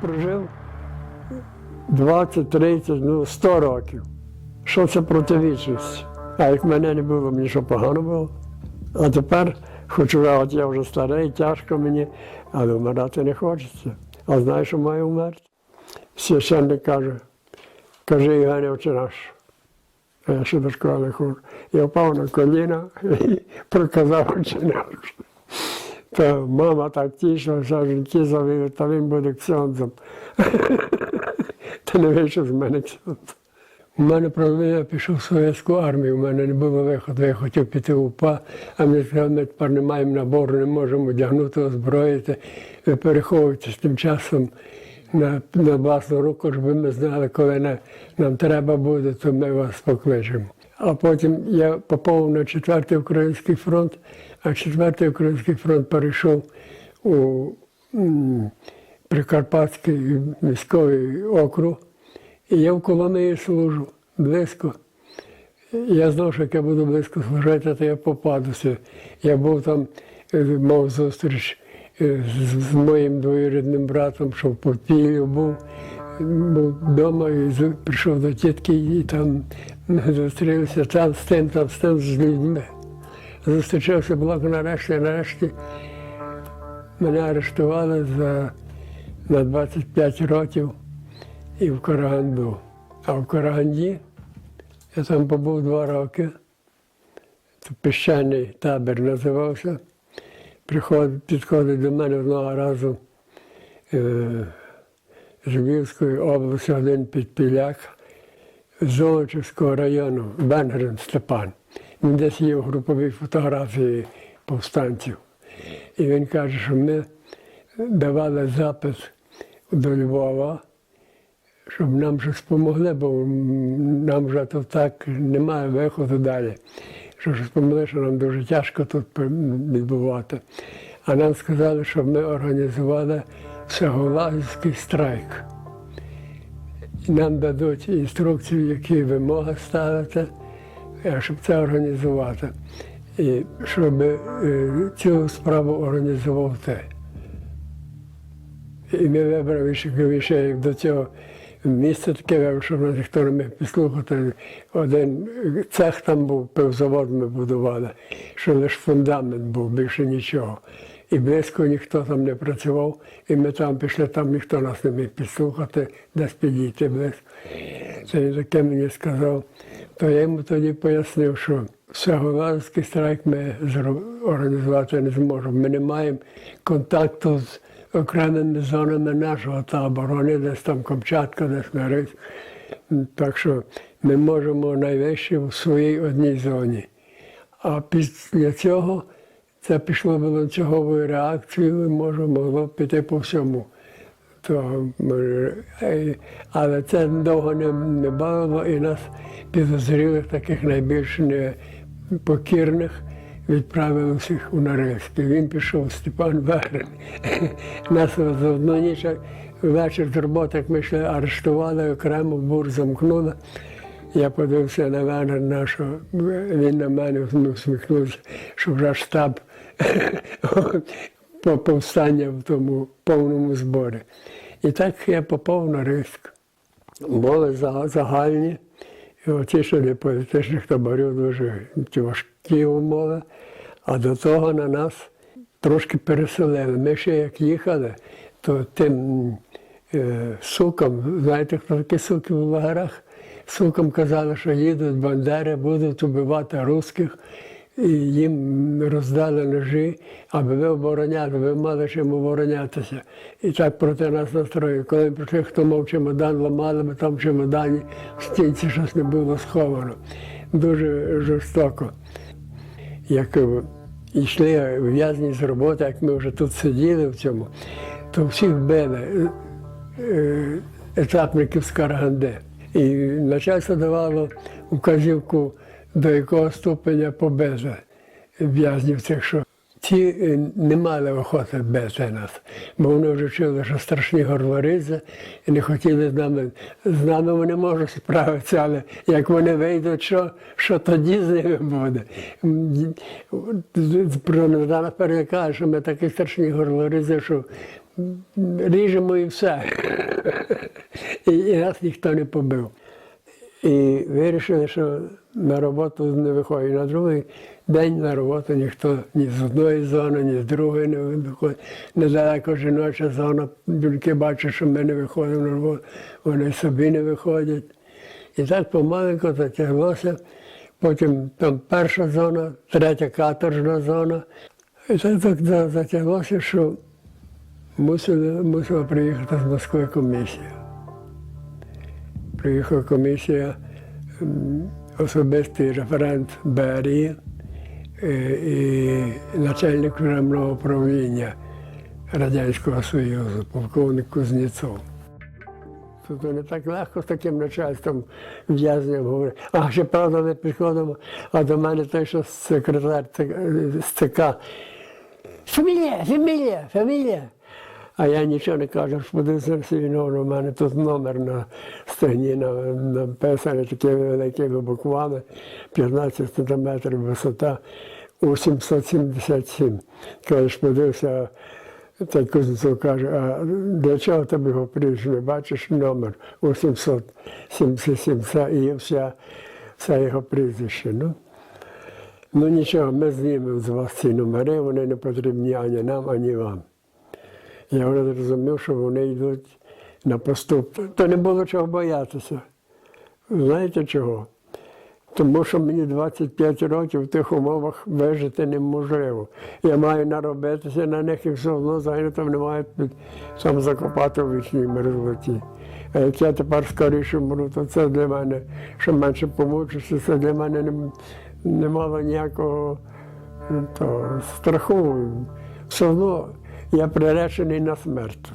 прожив 20, 30, ну 100 років. Що це проти вічності? А як мене не було, мені що погано було. А тепер хочу, а от я вже старий, тяжко мені, але вмирати не хочеться. А знаєш, що маю вмерти? Священник каже, Євгене отче наш. А я ще до школи ходжу. Я впав на коліна і проказав наш. То мама так тішилася, жінки завели, та він буде ксьондзом. Та не вийшов з мене ксьондзом. У мене я пішов в совєтську армію, у мене не було виходу, я хотів піти в УПА, а мені сказали, ми тепер не маємо набору, не можемо одягнути, озброїти. Ви переховуєтесь тим часом на, на власну руку, щоб ми знали, коли на- нам треба буде, то ми вас покличемо. А потім я попав на 4-й Український фронт, а 4-й Український фронт перейшов у Прикарпатський військовий округ. І я в Коломиї служу близько. Я знав, що як я буду близько служити, то я попадуся. Я був там, е, мав зустріч е, з, моїм двоюрідним братом, що в Подпіллі був. Був вдома і прийшов до тітки і там ми зустрілися там з тим, там з тим з людьми. Зустрічався блок нарешті, нарешті мене арештували за, на 25 років і в Караганду. А в Караганді я там побув два роки. Піщаний табір називався. Приходить, підходить до мене одного разу е, Львівської області один підпіляк Золочівського району, Венгрин Степан. Він десь є в груповій фотографії повстанців. І він каже, що ми давали запит до Львова, щоб нам щось допомогли, бо нам вже тут так немає виходу далі. Що щось допомогли, що нам дуже тяжко тут відбувати. А нам сказали, щоб ми організували всеголазівський страйк. Нам дадуть інструкцію, які вимоги ставити, е, щоб це організувати. І щоб е, цю справу організував ти. І ми вибрали ще, до цього місце таке, щоб ніхто не міг підслухати. Один цех там був, пивзавод ми будували, що лише фундамент був, більше нічого. І близько ніхто там не працював, і ми там пішли, там ніхто нас не міг підслухати, десь підійти близько. Це він таке мені сказав. То я йому тоді пояснив, що всеголазський страйк ми організувати не зможемо. Ми не маємо контакту з окремими зонами нашого табору. Вони десь там Камчатка, десь Мерець. Так що ми можемо найвище в своїй одній зоні. А після цього це пішло ланцюговою реакцією, і може могло піти по всьому. То, е, але це довго не, не бавило і нас підозрілих, таких найбільш непокірних, відправили всіх у Норильський. Він пішов Степан Вегрин. Нас за одну ніч вечір з роботи, як ми йшли, арештували окремо, бур замкнули. Я подивився на мене нашого, він на мене усміхнувся, що вже штаб по повстання в тому повному зборі. І так я попав на риск. Були загальні, і оці, що для політичних таборів дуже важкі умови. А до того на нас трошки переселили. Ми ще як їхали, то тим е, сукам, знаєте, хто такі суки в лагерах? Сукам казали, що їдуть бандери, будуть убивати русських, і їм роздали ножі, аби ви обороняли, ви мали чим оборонятися. І так проти нас настроїли. Коли прийшли, хто мав чемодан, ламали, ми там в чемодані в стінці щось не було сховано. Дуже жорстоко. Як е, йшли в'язні з роботи, як ми вже тут сиділи в цьому, то всіх били е, етапників з Караганди. І начальство давало вказівку, до якого ступеня побити в'язнів цих, що ті е, не мали охоти бити нас, бо вони вже чули, що страшні горлорізи і не хотіли з нами. З нами вони можуть справитися, але як вони вийдуть, що, що тоді з ними буде? Про нас перекаже, що ми такі страшні горлорізи, що ріжемо і все. І, нас ніхто не побив. І вирішили, що на роботу не виходить. На другий день на роботу ніхто ні з одної зони, ні з другої не виходить. Недалеко жіноча зона, тільки бачать, що ми не виходимо на роботу, вони собі не виходять. І так помаленьку затяглося. Потім там перша зона, третя каторжна зона. І так, так затяглося, що мусили, мусила приїхати з Москви комісія. Приїхала комісія, особистий референт БРІ е, і начальник тюремного управління Радянського Союзу, полковник Кузнєцов. Тут не так легко з таким начальством в'язням говорити. А ще правда не підходимо, а до мене той, що секретар ЦК, з ЦК. Фамілія, фамілія, фамілія. А я нічого не кажу, що подивився свій у мене тут номер на стегні на- написаний такими великими буквами, 15 сантиметрів висота у 777. Кажеш, подивився, той Кузнецов каже, а для чого тобі його? Не бачиш номер у 777, це і вся, все його прізвище. Ну, ну нічого, ми знімемо з вас ці номери, вони не потрібні ані нам, ані вам. Я вже зрозумів, що вони йдуть на поступ. То не було чого боятися. Знаєте чого? Тому що мені 25 років в тих умовах вижити неможливо. Я маю наробитися на них і все одно зайнято не маю сам закопати у вічній мерзлоті. А як я тепер скоріше вмру, то це для мене, що менше помучуся, це для мене не, не мало ніякого ну, то, страху. Все одно я приречений на смерть.